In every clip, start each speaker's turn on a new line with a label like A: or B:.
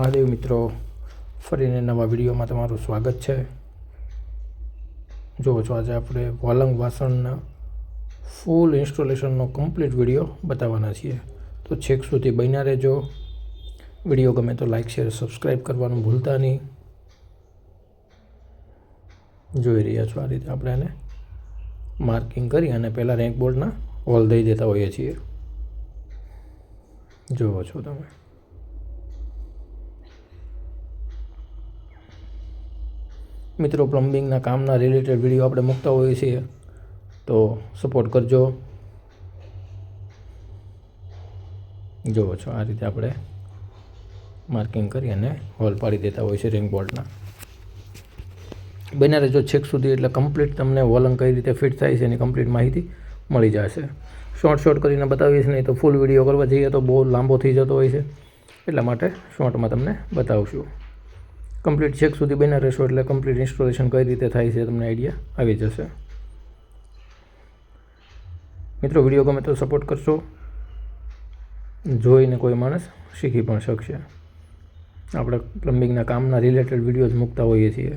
A: મહાદેવ મિત્રો, ફરીને નવા વિડીયોમાં તમારું સ્વાગત છે. જુઓ છો આજે આપણે વાલંગ વાસણના ફૂલ ઇન્સ્ટોલેશનનો કમ્પ્લીટ વીડિયો બતાવવાના છીએ. તો છેક સુધી બન્યા રહેજો. વીડિયો ગમે તો લાઇક શેર સબસ્ક્રાઈબ કરવાનું ભૂલતા નહીં. જોઈ રહ્યા છો આ રીતે આપણે એને માર્કિંગ કરી અને પહેલાં રેન્ક બોર્ડના હોલ દઈ દેતા હોઈએ છીએ. જુઓ છો તમે. મિત્રો પ્લમ્બિંગના કામના રિલેટેડ વીડિયો આપણે મૂકતા હોઈએ છીએ, તો સપોર્ટ કરજો. જુઓ છો, આ રીતે આપણે માર્કિંગ કરી અને હોલ પાડી દેતા હોય છે રિંગ બોર્ડના બન્યા રહેજો છેક સુધી, એટલે કમ્પ્લીટ તમને વોલંગ કઈ રીતે ફિટ થાય છે એની કમ્પ્લીટ માહિતી મળી જશે. શોર્ટ શોર્ટ કરીને બતાવીશ, નહીં તો ફૂલ વીડિયો કરવા જઈએ તો બહુ લાંબો થઈ જતો હોય છે. એટલા માટે શોર્ટમાં તમને બતાવશું. કમ્પ્લીટ છેક સુધી બન્યા રહેશો એટલે કમ્પ્લીટ ઇન્સ્ટોલેશન કઈ રીતે થાય છે તમને આઈડિયા આવી જશે. મિત્રો વીડિયો ગમે તો સપોર્ટ કરશો. જોઈને કોઈ માણસ શીખી પણ શકશે. આપણે પ્લમ્બિંગના કામના રિલેટેડ વિડીયોઝ મૂકતા હોઈએ છીએ.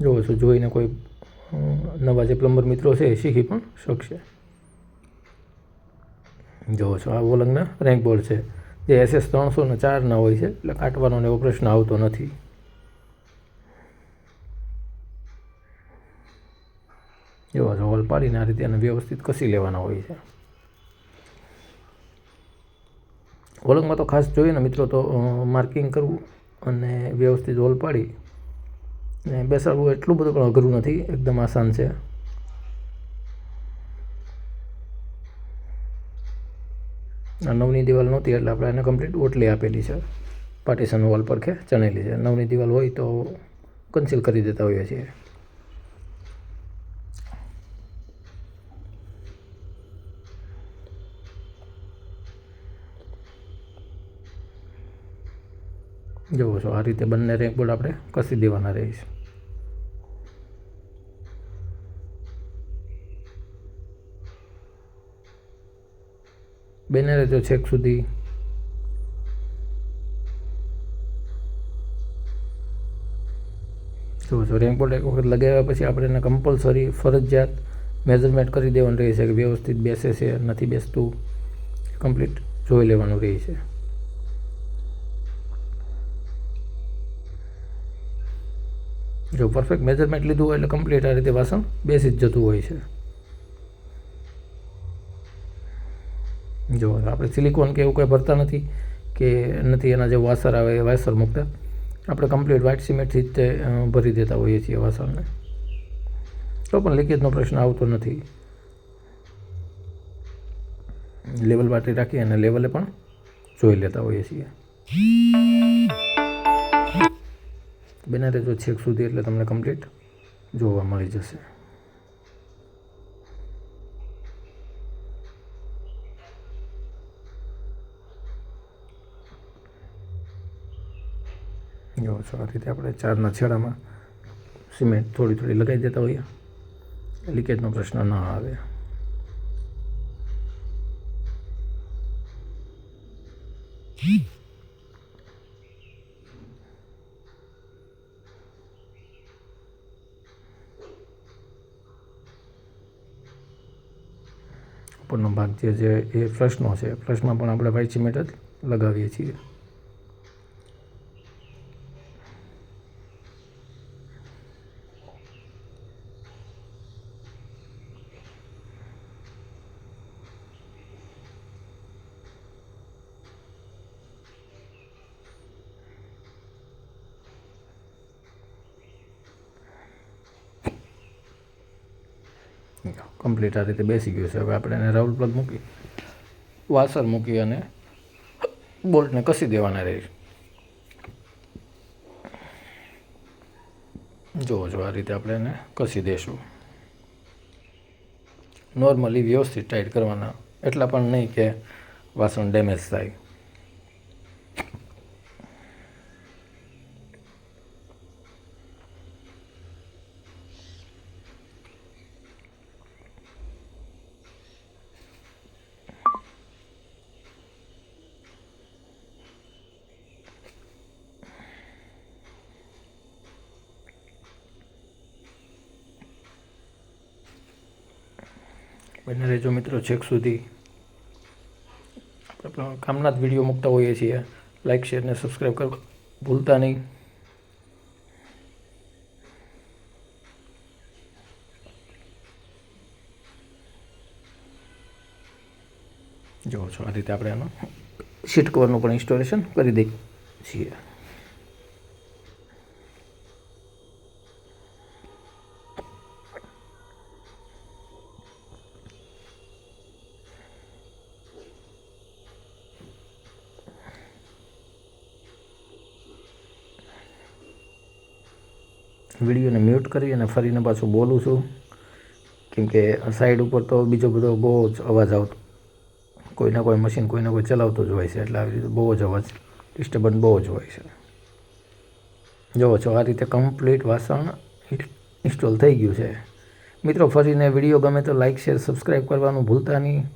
A: જોવો છો જોઈને કોઈ નવા જે પ્લમ્બર મિત્રો છે એ શીખી પણ શકશે. જોવો છો, આ વોલંગના રેન્ક બોર્ડ છે. જે એસએસ ત્રણસો ને ચારના હોય છે, એટલે કાટવાનો ને એવો પ્રશ્ન આવતો નથી. છો હોલ પાડીને આ રીતે એને વ્યવસ્થિત કસી લેવાના હોય છે. હોલંગમાં તો ખાસ જોઈએ ને મિત્રો તો માર્કિંગ કરવું અને વ્યવસ્થિત હોલ પાડી ને બેસાડવું એટલું બધું પણ અઘરું નથી, એકદમ આસાન છે. નવની દિવાલ નહોતી એટલે આપણે એને કમ્પ્લીટ ઓટલી આપેલી છે. પાર્ટીશન વોલ પર કે ચણેલી છે. નવની દિવાલ હોય તો કન્સીલ કરી દેતા હોઈએ છીએ. જુઓ છો, આ રીતે બંને રેક બોલ આપણે, કસી દેવાના રહીશ બેને રહેજો છેક સુધી. જુઓ છો રેન્ક બોલ એક વખત લગાવ્યા પછી આપણે એને કમ્પલસરી ફરજિયાત મેઝરમેન્ટ કરી દેવાનું રહે છે કે વ્યવસ્થિત બેસે છે, નથી બેસતું. કમ્પ્લીટ જોઈ લેવાનું રહે છે. જો પરફેક્ટ મેજરમેન્ટ લીધું હોય એટલે કમ્પ્લીટ આ રીતે વાસણ બેસી જ જતું હોય છે. જો આપણે સિલિકોન કે એવું કંઈ ભરતા નથી કે નથી એના જે વાસર આવે એ વાસર મૂકતા, આપણે કમ્પ્લીટ વ્હાઇટ સિમેન્ટથી જ તે ભરી દેતા હોઈએ છીએ વાસણને. તો પણ લીકેજનો પ્રશ્ન આવતો નથી. લેવલ બાટરી રાખી અને લેવલે પણ જોઈ લેતા હોઈએ છીએ. બને રહેજો છેક સુધી એટલે તમને કમ્પ્લીટ જોવા મળી જશે. જો છો, આ રીતે આપણે ચારના છેડામાં સિમેન્ટ થોડી થોડી લગાવી દેતા હોઈએ. લીકેજનો પ્રશ્ન ન આવે. ઉપરનો ભાગ જે છે એ ફ્લશનો છે ફ્લશમાં પણ આપણે વ્હાઇટ સિમેન્ટ જ લગાવીએ છીએ. કમ્પ્લીટ આ રીતે બેસી ગયું છે. હવે આપણે એને રાઉલ પ્લગ મૂકી વાસર મૂકી અને બોલ્ટને કસી દેવાના રહીશ જુઓ જો આ રીતે આપણે એને કસી દઈશું નોર્મલી વ્યવસ્થિત ટાઈટ કરવાના, એટલા પણ નહીં કે વાસણ ડેમેજ થાય. બને રહેજો મિત્રો છેક સુધી. આપણે પણ કામના જ વીડિયો મૂકતા હોઈએ છીએ. લાઇક શેર ને સબસ્ક્રાઈબ કરવા ભૂલતા નહીં. જો છો આ રીતે આપણે એનું સીટ કવરનું પણ ઇન્સ્ટોલેશન કરી દઈએ છીએ. વિડીયોને મ્યુટ કરી અને ફરીને પાછું બોલું છું. કેમકે સાઈડ ઉપર તો બીજો બધો બહુ જ અવાજ આવતો. કોઈના કોઈ મશીન કોઈને કોઈ ચલાવતો જ હોય છે. એટલે આવી રીતે બહુ જ અવાજ ડિસ્ટર્બન્સ બહુ જ હોય છે. જુઓ છો, આ રીતે કમ્પ્લીટ વાસણ ઇન્સ્ટોલ થઈ ગયું છે. મિત્રો, ફરીને વીડિયો ગમે તો લાઇક શેર સબસ્ક્રાઈબ કરવાનું ભૂલતા નહીં.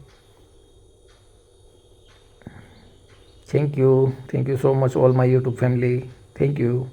A: Thank you thank you so much all my YouTube family thank you